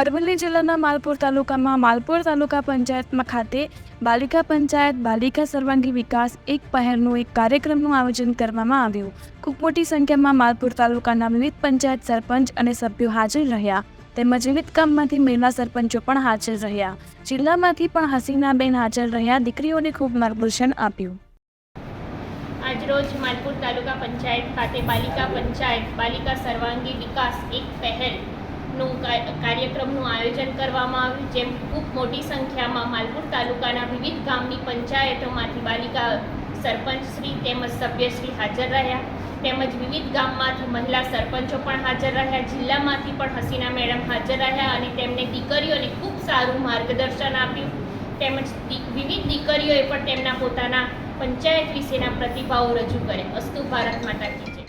અરવલ્લી જિલ્લાના માલપુર તાલુકામાં માલપુર તાલુકા પંચાયતમાં ખાતે બાલિકા પંચાયત, બાલિકા સર્વાંગી વિકાસ એક પહેલનું એક કાર્યક્રમનું આયોજન કરવામાં આવ્યું. ખૂબ મોટી સંખ્યામાં માલપુર તાલુકાના વિવિધ પંચાયત સરપંચ અને સભ્યો હાજર રહ્યા. તેમજ વિવિધ ગામમાંથી મહિલા સરપંચો પણ હાજર રહ્યા. જિલ્લામાંથી પણ હસીનાબેન હાજર રહ્યા. દીકરીઓને ખૂબ માર્ગદર્શન આપ્યું. આજરોજ માલપુર તાલુકા પંચાયત ખાતે બાલિકા પંચાયત, બાલિકા સર્વાંગી વિકાસ એક પહેલનું કા- કાર્યક્રમનું આયોજન કરવામાં આવ્યું, જેમ ખૂબ મોટી સંખ્યામાં માલપુર તાલુકાના વિવિધ ગામની પંચાયતોમાંથી બાલિકા સરપંચશ્રી તેમજ સભ્યશ્રી હાજર રહ્યા. તેમજ વિવિધ ગામમાંથી મહિલા સરપંચો પણ હાજર રહ્યા, જિલ્લામાંથી પણ હસીના મેડમ હાજર રહ્યા અને તેમને દીકરીઓને ખૂબ સારું માર્ગદર્શન આપ્યું. તેમજ વિવિધ દીકરીઓએ પણ તેમના પોતાના પંચાયત વિશેના પ્રતિભાવો રજૂ કર્યા. અસ્તુ ભારત માતા કી